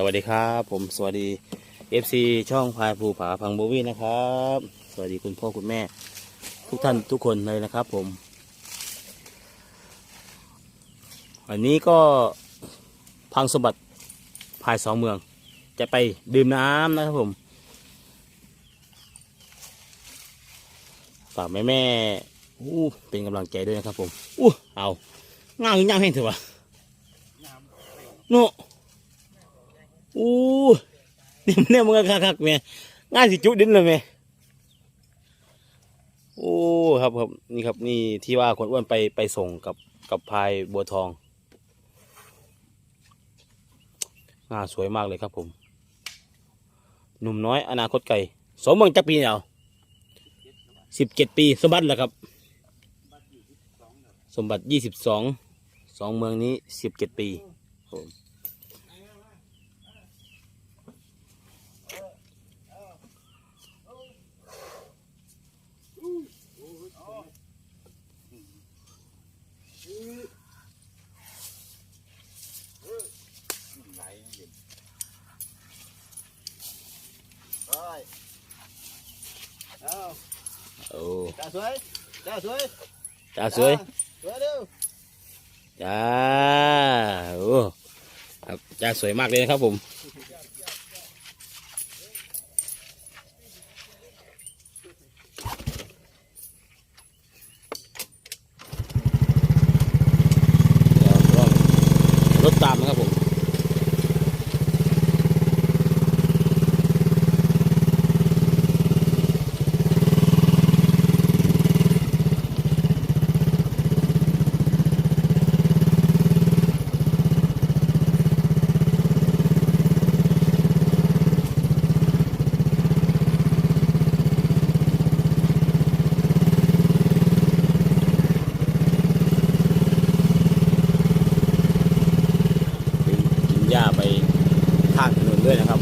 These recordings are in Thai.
สวัสดีครับผมสวัสดี FC ช่องพายภูผาพังโบวี่นะครับ สวัสดีคุณพ่อคุณแม่ ทุกท่านทุกคนเลยนะครับผม วันนี้ก็พังสมบัติพายสองเมือง จะไปดื่มน้ำนะครับผมฝากแม่แม่ๆอู้เป็นกำลังใจด้วยนะครับผมอู้เอาง่ายง่ายแห้งเถอะวะโน อู้นี่ยเนี่ยมึงก็คักๆแม่ง่ายสิจุดินเลยแม่โอ้ครับครับนี่ครับนี่ที่ว่าคนอ้วนไปไปส่งกับกับพายบัวทองงาสวยมากเลยครับผม หนุ่มน้อยอนาคตไกลสมเมืองจักปีเอาสิบเจ็ดปีสมบัติแหละครับ สมบัติยี่สิบสองสองเมืองนี้สิบเจ็ดปีครับผม โอ้จ้าสวยจ้าสวยจ้าสวยสวยเร็วจ้าโอ้ครับจ้าสวยมากเลยนะครับผมเดี๋ยวลองรถตามนะครับผม กินหญ้าไปข้างถนนด้วยนะครับ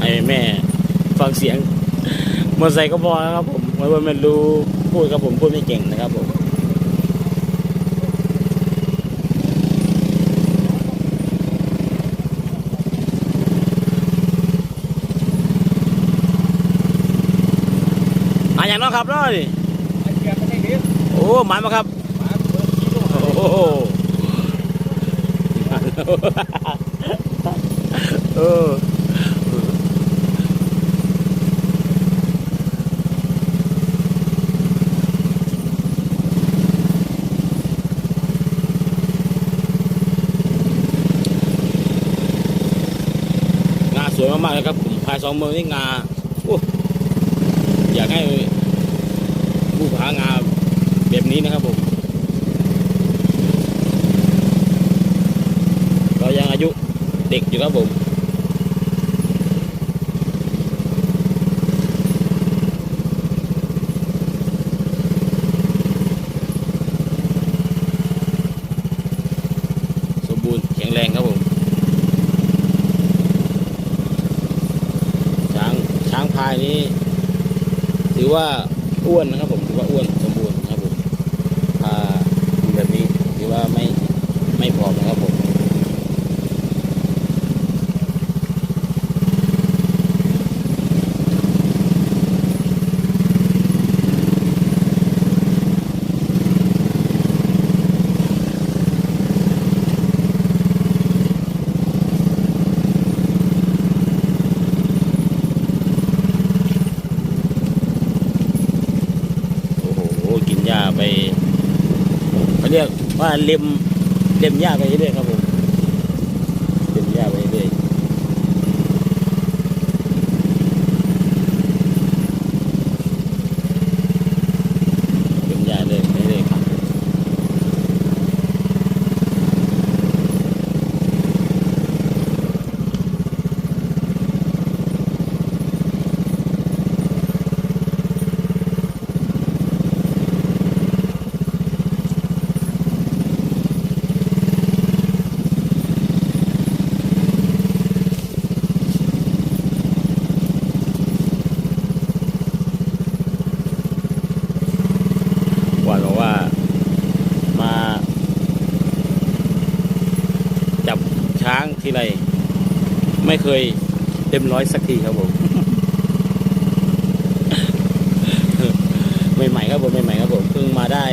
ให้แม่ ฟังเสียงมอเตอร์ไซค์ก็พอนะครับผมไม่ว่ามันรู้พูดครับผมพูดไม่เก่งนะครับผมมาอย่างน้องครับน้อยไอ้เกียร์ไม่ได้ดีโอ้หมันมาครับโลโอ้โหเออางาสวย มากๆเลยครับผมพายสองมือนี่งาโอ้อยากให้ผู้ผางาแบบนี้นะครับผมเรายังอายุเด็กอยู่ครับผม สมบูรณ์แข็งแรงครับผม ช้างช้างพายนี้ ถือ ว่าอ้วนนะครับผมถือว่าอ้วนสมบูรณ์นะครับผมถ้าแบบนี้ถือว่าไม่ไม่พร้อมนะครับผม โอ้โห กินหญ้าไป เรียกว่าเล็มเล็มหญ้าไปเรื่อยครับผม รั้ง ทีไรไม่เคยเต็มร้อยสักทีครับผม ใหม่ๆครับผมใหม่ๆครับผมเพิ่งมาได้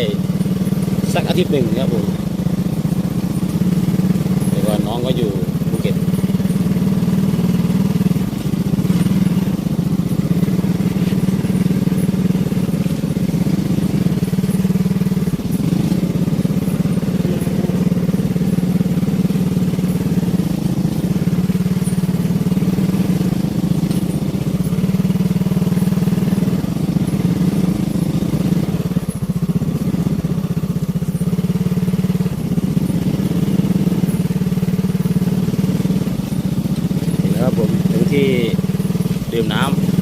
สักอาทิตย์หนึ่งครับผมแต่ว่าน้องก็อยู่ภูเก็ต นี่นะครับผมถึง ที่ดื่มน้ำ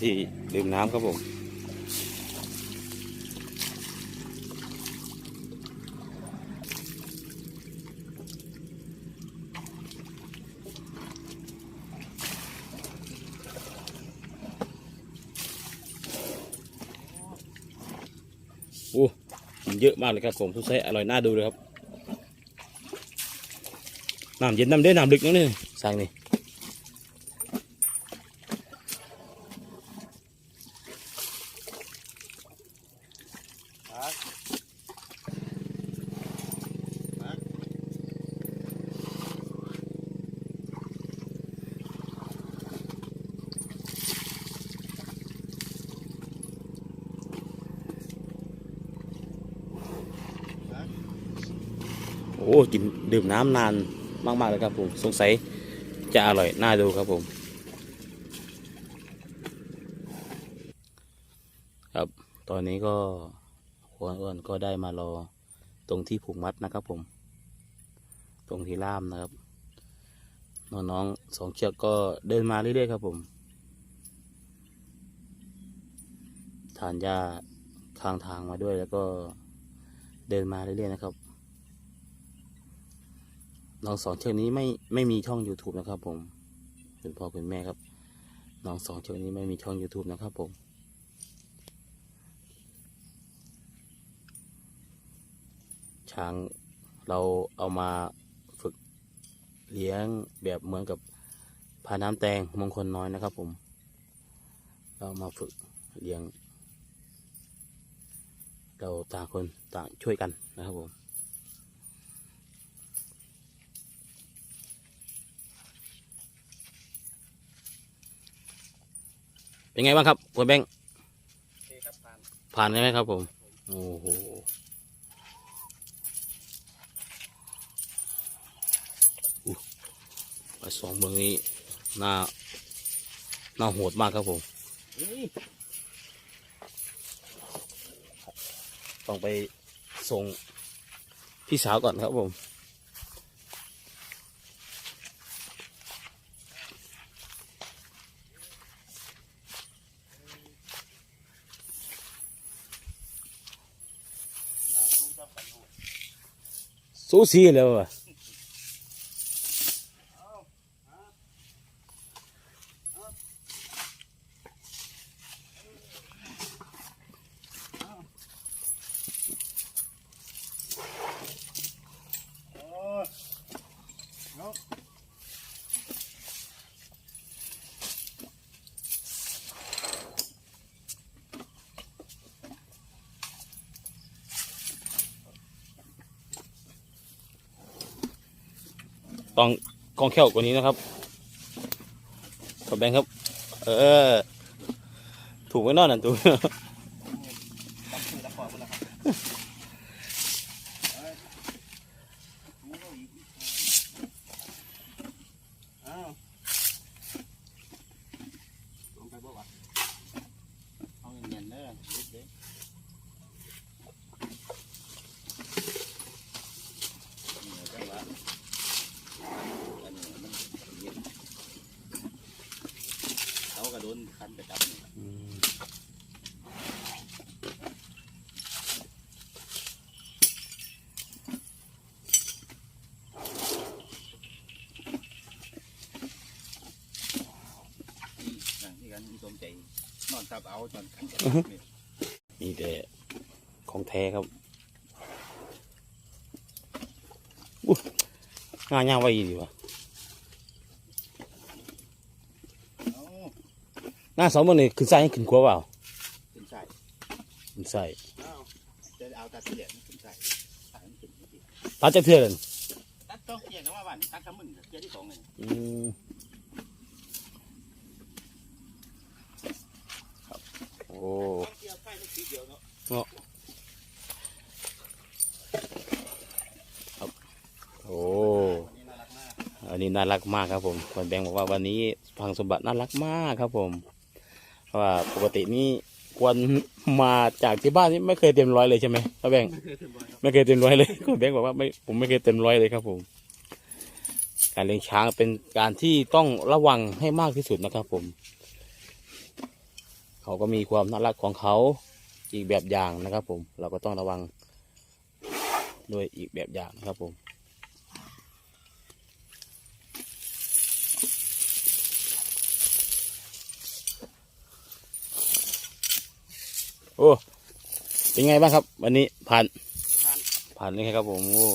ที่ดื่มน้ำครับผมโอ้กินเยอะมากเลยครับผมทุกไซอร่อยน่าดูเลยครับน้ำเย็นน้ำเด้น้ำลึกนั่นนี่สั่งนี่ โอ้กินดื่มน้ำนานมากๆเลยครับผมสงสัยจะอร่อยน่าดูครับผม ครับ ตอนนี้ก็ อ้วนก็ได้มารอตรงที่ผูกมัดนะครับผม ตรงที่ล่ามนะครับ น้องๆสองเชือกก็เดินมาเรื่อยๆครับผมทานหญ้าข้างทางมาด้วยแล้วก็เดินมาเรื่อยๆนะครับ น้องสองเชือกนี้ไม่ไม่มีช่อง YouTube นะครับผมคุณพ่อคุณแม่ครับ น้องสองเชือกนี้ไม่มีช่อง YouTube นะครับผม ช้างเราเอามาฝึกเลี้ยงแบบเหมือนกับพาน้ำแตงมงคลน้อยนะครับผม เรามาฝึกเลี้ยง เราต่างคนต่างช่วยกันนะครับผมเป็นไงบ้างครับคุณแบงค์โอเคครับผ่านผ่านใช่ไหมครับผม โอ้โห อไปสองเมืองนี้น่าน่าโหดมากครับผม ต้องไปส่งพี่สาวก่อนครับผมสูสีแล้วอะ ต้องกองแค่วกว่านี้นะครับขอบแบงครับ เออ ถูกไว้นอนนั่นถูก คันไปดับนี่จนนี่แต่ของแท้ครับงานยาวไว้ดีวะ งานสองมันนี่ขึ้นใส่ให้ขึ้นขวาเปล่าขึ้นใส่ขึ้นใส่เอาจะเอาตาเสียนขึ้นใส่ใส่มันขึ้นที่ตัดจะเทื่อเลยตัดต้องเกี่ยงกับว่าวันตัดกับมึงเกี่ยที่สองเลยอืมครับโอ้เกี่ยวไฟมันสีเดียวเนาะโอ้อันนี้น่ารักมากอันนี้น่ารักมากครับผมคนแบงค์บอกว่าวันนี้พังสมบัติน่ารักมากครับผม เพราะว่าปกตินี่ควรมาจากที่บ้านนี่ไม่เคยเต็มร้อยเลยใช่ไหมป้าแบงค์ไม่เคยถึงบ่อยครับไม่เคยเต็มร้อยเลยคุณแบงค์บอกว่าไม่ผมไม่เคยเต็มร้อยเลยครับผม การเลี้ยงช้างเป็นการที่ต้องระวังให้มากที่สุดนะครับ ผม เขาก็มีความน่ารักของเขาอีกแบบอย่างนะครับ ผม เราก็ต้องระวัง ด้วยอีกแบบอย่างนะครับผม โอ้เป็นไงบ้างครับ วันนี้ผ่านผ่านผ่านเลยครับผมโอ้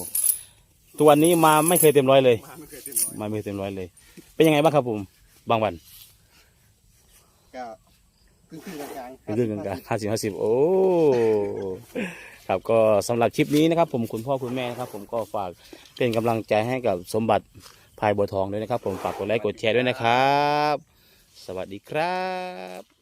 ตัววันนี้มาไม่เคยเต็มร้อยเลย มาไม่เคยถึงร้อยมาไม่เคยเต็มร้อยเลย เป็นยังไงบ้างครับผมบางวันก็ครึ่งครึ่งๆกลางๆเป็นเรื่องกลางห้าสิบห้าสิบโอ้ครับก็สำหรับคลิปนี้นะครับ ผมคุณพ่อคุณแม่นะครับ ผมก็ฝากเป็นกำลังใจให้กับสมบัติพายบัวทองด้วยนะครับ ผมฝากกดไลค์กดแชร์ด้วยนะครับ สวัสดีครับ